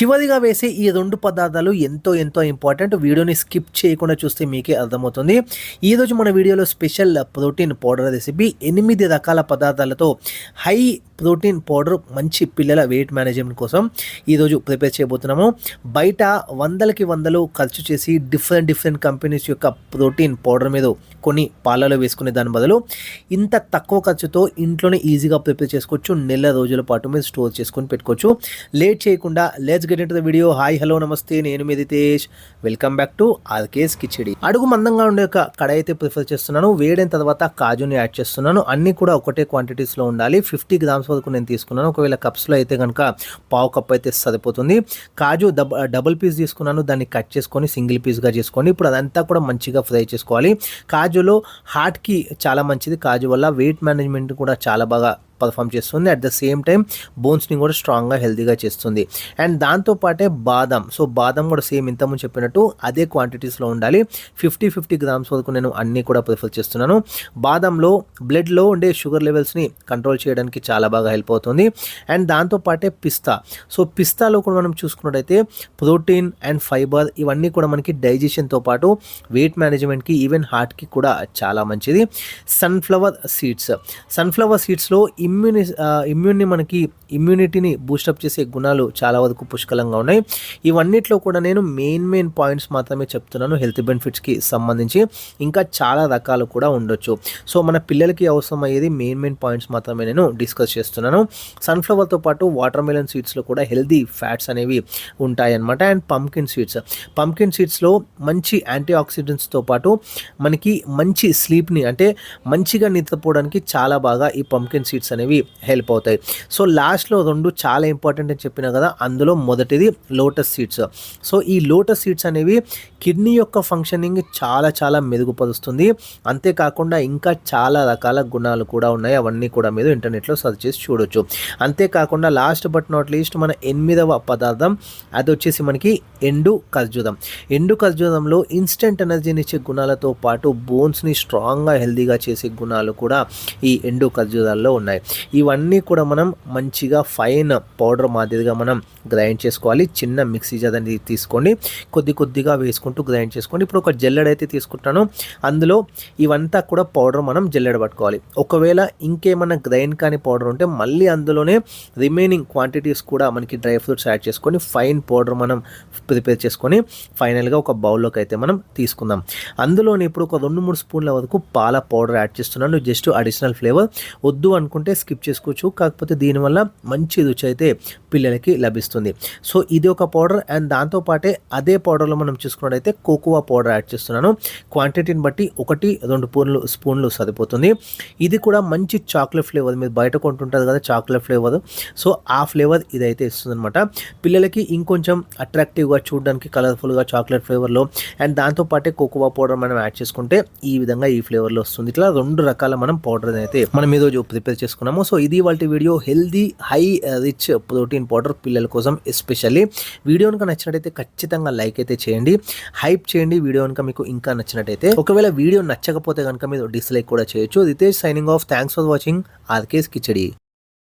చివరిగా వేసే ఈ రెండు పదార్థాలు ఎంతో ఎంతో ఇంపార్టెంట్ వీడియోని స్కిప్ చేయకుండా చూస్తే మీకే అర్థమవుతుంది. ఈరోజు మన వీడియోలో స్పెషల్ ప్రోటీన్ పౌడర్ రెసిపీ ఎనిమిది రకాల పదార్థాలతో హై ప్రోటీన్ పౌడర్ మంచి పిల్లల వెయిట్ మేనేజ్మెంట్ కోసం ఈరోజు ప్రిపేర్ చేయబోతున్నాము. బయట వందలకి వందలు ఖర్చు చేసి డిఫరెంట్ డిఫరెంట్ కంపెనీస్ యొక్క ప్రోటీన్ పౌడర్ మీద కొన్ని పాలలో వేసుకునే దాని బదులు ఇంత తక్కువ ఖర్చుతో ఇంట్లోనే ఈజీగా ప్రిపేర్ చేసుకోవచ్చు. నెల రోజుల పాటు మీరు స్టోర్ చేసుకొని పెట్టుకోవచ్చు. లేట్ చేయకుండా let's get in the video. Hi hello నమస్తే. నేను మీ Ritesh. Welcome back to RK's khichdi. అడుగు మందంగా ఉండే ఒక కడాయి అయితే ప్రిఫర్ చేస్తున్నాను. వేడైన తర్వాత కాజుని యాడ్ చేస్తున్నాను. అన్నీ కూడా ఒకటే క్వాంటిటీస్లో ఉండాలి. ఫిఫ్టీ గ్రామ్స్ వరకు నేను తీసుకున్నాను. ఒకవేళ కప్స్లో అయితే కనుక పావు కప్ అయితే సరిపోతుంది. కాజు డబుల్ పీస్ తీసుకున్నాను. దాన్ని కట్ చేసుకొని సింగిల్ పీస్గా చేసుకోండి. ఇప్పుడు అదంతా కూడా మంచిగా ఫ్రై చేసుకోవాలి. కాజులో హార్ట్కి చాలా మంచిది. కాజు వల్ల వెయిట్ మేనేజ్మెంట్ కూడా చాలా బాగా పర్ఫామ్ చేస్తుంది. అట్ ద సేమ్ టైం బోన్స్ని కూడా స్ట్రాంగ్గా హెల్తీగా చేస్తుంది. అండ్ దాంతోపాటే బాదం. సో బాదం కూడా సేమ్ ఇంతకుముందు చెప్పినట్టు అదే క్వాంటిటీస్లో ఉండాలి. ఫిఫ్టీ ఫిఫ్టీ గ్రామ్స్ వరకు నేను అన్నీ కూడా ప్రిఫర్ చేస్తున్నాను. బాదంలో బ్లడ్లో ఉండే షుగర్ లెవెల్స్ని కంట్రోల్ చేయడానికి చాలా బాగా హెల్ప్ అవుతుంది. And దాంతోపాటే pista. సో పిస్తాలో కూడా మనం చూసుకున్నట్టయితే ప్రోటీన్ అండ్ ఫైబర్ ఇవన్నీ కూడా మనకి డైజెషన్తో పాటు వెయిట్ మేనేజ్మెంట్కి ఈవెన్ హార్ట్కి కూడా చాలా మంచిది. సన్ఫ్లవర్ సీడ్స్ సన్ఫ్లవర్ సీడ్స్లో ఇమ్యూని ఇమ్యూన్ని మనకి ఇమ్యూనిటీని బూస్టప్ చేసే గుణాలు చాలా వరకు పుష్కలంగా ఉన్నాయి. ఇవన్నిట్లో కూడా నేను మెయిన్ మెయిన్ పాయింట్స్ మాత్రమే చెప్తున్నాను హెల్త్ బెనిఫిట్స్కి సంబంధించి. ఇంకా చాలా రకాలు కూడా ఉండొచ్చు. సో మన పిల్లలకి అవసరం అయ్యేది మెయిన్ మెయిన్ పాయింట్స్ మాత్రమే నేను డిస్కస్ చేస్తున్నాను. సన్ఫ్లవర్తో పాటు వాటర్ మెలన్ సీడ్స్లో కూడా హెల్దీ ఫ్యాట్స్ అనేవి ఉంటాయన్నమాట. And pumpkin seeds. పంకిన్ సీడ్స్లో మంచి యాంటీ ఆక్సిడెంట్స్తో పాటు మనకి మంచి స్లీప్ని అంటే మంచిగా నిద్రపోవడానికి చాలా బాగా ఈ పంకిన్ సీడ్స్ అనేవి అనేవి హెల్ప్ అవుతాయి. సో లాస్ట్లో రెండు చాలా ఇంపార్టెంట్ అని చెప్పిన కదా అందులో మొదటిది లోటస్ సీడ్స్ సో ఈ లోటస్ సీడ్స్ అనేవి కిడ్నీ యొక్క ఫంక్షనింగ్ చాలా చాలా మెరుగుపరుస్తుంది. అంతేకాకుండా ఇంకా చాలా రకాల గుణాలు కూడా ఉన్నాయి. అవన్నీ కూడా మీరు ఇంటర్నెట్లో సెర్చ్ చేసి చూడొచ్చు. అంతేకాకుండా లాస్ట్ బట్ నాట్ లీస్ట్ మన ఎనిమిదవ పదార్థం అది వచ్చేసి మనకి ఎండు ఖర్జూరం. ఎండు ఖర్జూరంలో ఇన్స్టెంట్ ఎనర్జీని ఇచ్చే గుణాలతో పాటు బోన్స్ని స్ట్రాంగ్గా హెల్దీగా చేసే గుణాలు కూడా ఈ ఎండు ఖర్జూరాల్లో ఉన్నాయి. ఇవన్నీ కూడా మనం మంచిగా ఫైన్ పౌడర్ మాదిరిగా మనం గ్రైండ్ చేసుకోవాలి. చిన్న మిక్సీ జదని తీసుకోండి. కొద్ది కొద్దిగా వేసుకుంటూ గ్రైండ్ చేసుకోండి. ఇప్పుడు ఒక జల్లెడ అయితే తీసుకుంటాను. అందులో ఇవంతా కూడా పౌడర్ మనం జల్లెడ పట్టుకోవాలి. ఒకవేళ ఇంకేమైనా గ్రైండ్ కాని పౌడర్ ఉంటే మళ్ళీ అందులోనే రిమైనింగ్ క్వాంటిటీస్ కూడా మనకి డ్రై ఫ్రూట్స్ యాడ్ చేసుకొని ఫైన్ పౌడర్ మనం ప్రిపేర్ చేసుకొని ఫైనల్గా ఒక బౌల్లోకి అయితే మనం తీసుకుందాం. అందులోనే ఇప్పుడు ఒక రెండు మూడు స్పూన్ల వరకు పాల పౌడర్ యాడ్ చేస్తున్నాను. Just additional flavour. వద్దు అనుకుంటే స్కిప్ చేసుకోవచ్చు. కాకపోతే దీనివల్ల మంచి రుచి అయితే పిల్లలకి లభిస్తుంది. సో ఇది ఒక పౌడర్ అండ్ దాంతోపాటే అదే పౌడర్లో మనం చూసుకున్నట్టయితే కోకోవా పౌడర్ యాడ్ చేస్తున్నాను. క్వాంటిటీని బట్టి ఒకటి రెండు పూర్లు స్పూన్లు సరిపోతుంది. ఇది కూడా మంచి చాక్లెట్ ఫ్లేవర్ మీరు బయట కొంటుంటుంది కదా చాక్లెట్ ఫ్లేవర్ సో ఆ ఫ్లేవర్ ఇదైతే ఇస్తుంది అనమాట పిల్లలకి ఇంకొంచెం అట్రాక్టివ్గా చూడడానికి కలర్ఫుల్గా చాక్లెట్ ఫ్లేవర్లో అండ్ దాంతోపాటే కోకోవా పౌడర్ మనం యాడ్ చేసుకుంటే ఈ విధంగా ఈ ఫ్లేవర్లో వస్తుంది. ఇట్లా రెండు రకాల మనం పౌడర్ అయితే మనం ఈరోజు ప్రిపేర్ చేసుకున్నాము. సో ఇది వాళ్ళ video healthy high uh, rich protein powder పిల్లల కోసం ఎస్పెషల్లీ. వీడియో కనుక నచ్చినట్టయితే ఖచ్చితంగా లైక్ అయితే చేయండి. హైప్ చేయండి. వీడియో కనుక మీకు ఇంకా నచ్చినట్టయితే ఒకవేళ వీడియో నచ్చకపోతే కనుక మీరు డిస్లైక్ కూడా చేయొచ్చు. Ritesh signing off. Thanks for watching. RK's khichdi.